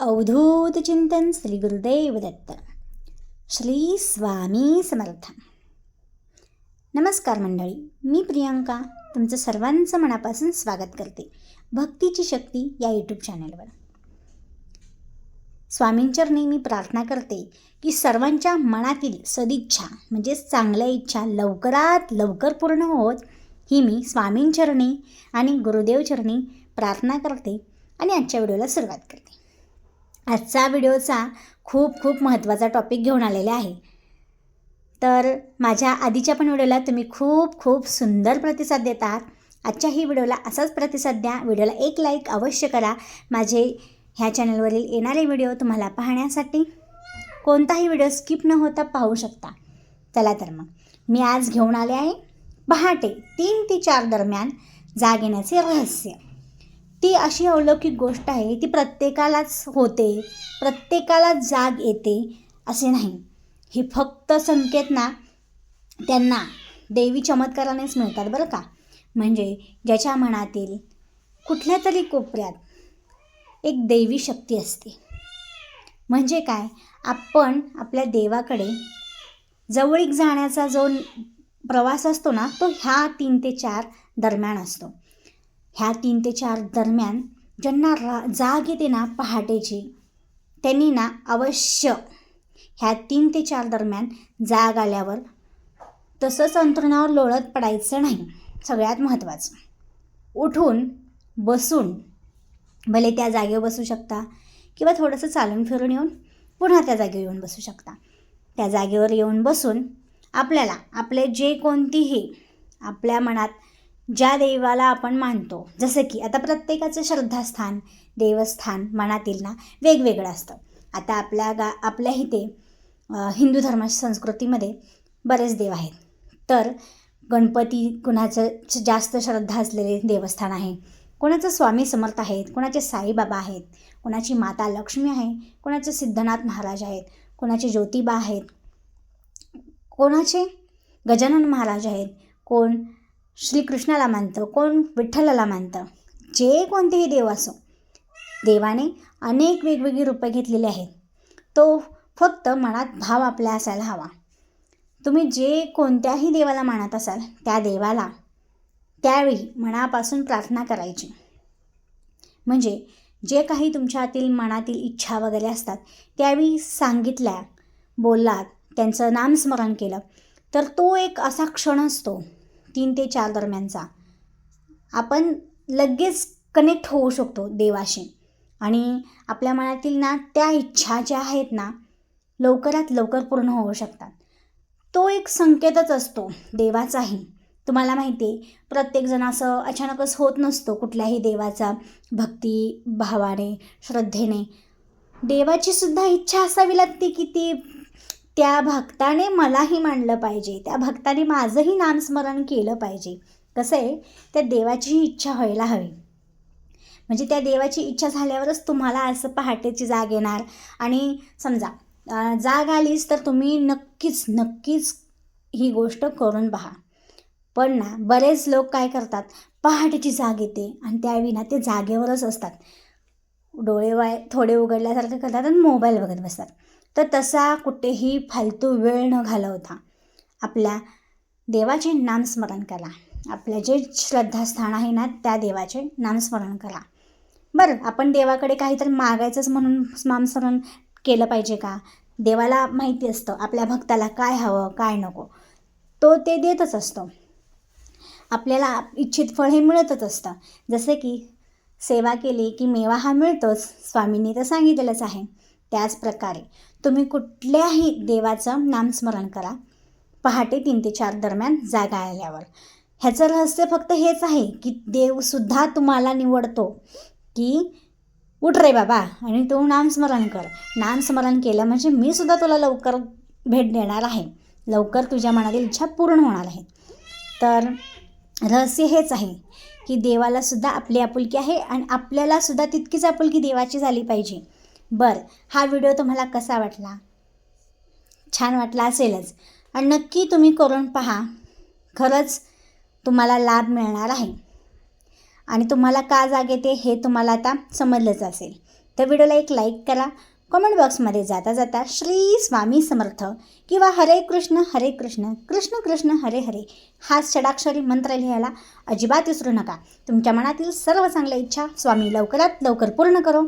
अवधूत चिंतन श्री गुरुदेव दत्त. श्री स्वामी समर्थ. नमस्कार मंडळी मी प्रियांका तुमचं सर्वांचं मनापासून स्वागत करते भक्तीची शक्ती या यूट्यूब चॅनलवर स्वामींचरणी मी प्रार्थना करते की सर्वांच्या मनातील सदिच्छा म्हणजेच चांगल्या इच्छा लवकरात लवकर पूर्ण होत ही मी स्वामींचरणी आणि गुरुदेवचरणी प्रार्थना करते आणि आजच्या व्हिडिओला सुरुवात करते. आजचा व्हिडिओचा खूप खूप महत्त्वाचा टॉपिक घेऊन आलेला आहे. तर माझ्या आधीच्या पण व्हिडिओला तुम्ही खूप खूप सुंदर प्रतिसाद देतात आजच्याही व्हिडिओला असाच प्रतिसाद द्या. व्हिडिओला एक लाईक अवश्य करा. माझे ह्या चॅनलवरील येणारे व्हिडिओ तुम्हाला पाहण्यासाठी कोणताही व्हिडिओ स्किप न होता पाहू शकता. चला तर मग. मी आज घेऊन आले आहे पहाटे तीन ते चार दरम्यान जाग येण्याचे रहस्य. ती अशी अलौकिक गोष्ट आहे ती प्रत्येकालाच होते प्रत्येकालाच जाग येते असे नाही. हे फक्त संकेत ना त्यांना देवी चमत्कारानेच मिळतात बरं का. म्हणजे ज्याच्या मनातील कुठल्या तरी कोपऱ्यात एक देवी शक्ती असते. म्हणजे काय? आपण आपल्या देवाकडे जवळीक जाण्याचा जो प्रवास असतो ना तो ह्या तीन ते चार दरम्यान असतो. ह्या तीन ते चार दरम्यान ज्यांना रा जाग येते ना पहाटेची त्यांनी ना अवश्य ह्या तीन ते चार दरम्यान जाग आल्यावर तसंच अंतरुणावर लोळत पडायचं नाही. सगळ्यात महत्त्वाचं. उठून बसून भले त्या जागेवर बसू शकता किंवा थोडंसं चालून फिरून येऊन पुन्हा त्या जागेवर येऊन बसू शकता. त्या जागेवर येऊन बसून आपल्याला आपले जे कोणतीही आपल्या मनात ज्या देवाला आपण मानतो जसं की आता प्रत्येकाचं श्रद्धास्थान देवस्थान मनातील ना वेगवेगळं असतं. आता आपल्या गा आपल्या इथे हिंदू संस्कृतीमध्ये बरेच देव आहेत. तर गणपती कुणाचं जास्त श्रद्धा असलेले देवस्थान आहे कोणाचं स्वामी समर्थ आहेत कोणाचे साईबाबा आहेत कोणाची माता लक्ष्मी आहे कोणाचे सिद्धनाथ महाराज आहेत कोणाचे ज्योतिबा आहेत कोणाचे गजानन महाराज आहेत कोण श्रीकृष्णाला मानतं कोण विठ्ठलाला मानतं? जे कोणतेही देव असो. देवाने अनेक वेगवेगळी रूपं घेतलेली आहेत. तो फक्त मनात भाव आपल्या असायला हवा. तुम्ही जे कोणत्याही देवाला मानत असाल त्या देवाला त्यावेळी मनापासून प्रार्थना करायची. म्हणजे जे काही तुमच्यातील मनातील इच्छा वगैरे असतात त्यावेळी सांगितल्या बोललात त्यांचं नामस्मरण केलं तर तो एक असा क्षण असतो. तीन ते चार दरम्यानचा. आपण लगेच कनेक्ट होऊ शकतो देवाशी. आणि आपल्या मनातील ना त्या इच्छा ज्या आहेत ना लवकरात लवकर पूर्ण होऊ शकतात. तो एक संकेतच असतो देवाचाही. तुम्हाला माहिती आहे प्रत्येकजण असं अचानकच होत नसतो कुठल्याही देवाचा भक्ती भावाने श्रद्धेने. देवाची सुद्धा इच्छा असावी लागते की ती त्या भक्ताने मलाही मांडलं पाहिजे. त्या भक्ताने माझंही नामस्मरण केलं पाहिजे. कसं आहे? त्या देवाचीही इच्छा व्हायला हवी. म्हणजे त्या देवाची इच्छा झाल्यावरच तुम्हाला असं पहाटेची जाग येणार. आणि समजा जाग आलीच तर तुम्ही नक्कीच नक्कीच ही गोष्ट करून पहा. पण ना बरेच लोक काय करतात? पहाटेची जाग येते आणि त्याविना ते जागेवरच असतात. डोळे वाय थोडे उघडल्यासारखं करतात आणि मोबाईल बघत बसतात. तर तसा कुठेही फालतू वेळ न घालवता आपल्या देवाचे नामस्मरण करा. आपल्या जे श्रद्धास्थान आहे ना त्या देवाचे नामस्मरण करा. बरं आपण देवाकडे काहीतरी मागायचंच म्हणून नामस्मरण केलं पाहिजे का? देवाला माहिती असतं आपल्या भक्ताला काय हवं काय नको. तो ते देतच असतो. आपल्याला इच्छित फळ हे मिळतच असतं. जसे की सेवा केली की मेवा हा मिळतोच स्वामींनी तर सांगितलेलंच आहे. त्याच प्रकारे तुम्ही कुठल्याही देवाचं नामस्मरण करा. पहाटे तीन ते चार दरम्यान जागा आल्यावर. ह्याचं रहस्य फक्त हेच आहे की देवसुद्धा तुम्हाला निवडतो की उठ रे बाबा आणि तू नामस्मरण कर. नामस्मरण केलं म्हणजे मी सुद्धा तुला लवकर भेट देणार आहे. लवकर तुझ्या मनातील इच्छा पूर्ण होणार आहे. तर रहस्य हेच आहे की देवालासुद्धा आपली आपुलकी आहे आणि आपल्यालासुद्धा तितकीच आपुलकी देवाची झाली पाहिजे. बरं हा व्हिडिओ तुम्हाला कसा वाटला? छान वाटला असेलच. आणि नक्की तुम्ही करून पहा. खरंच तुम्हाला लाभ मिळणार आहे. आणि तुम्हाला का जाग येते हे तुम्हाला आता समजलंच असेल. तर व्हिडिओला एक लाईक करा. कमेंट बॉक्समध्ये जाता जाता श्री स्वामी समर्थ किंवा हरे कृष्ण हरे कृष्ण कृष्ण कृष्ण हरे हरे हा षडाक्षरी मंत्र लिहायला अजिबात विसरू नका. तुमच्या मनातील सर्व चांगल्या इच्छा स्वामी लवकरात लवकर पूर्ण करो.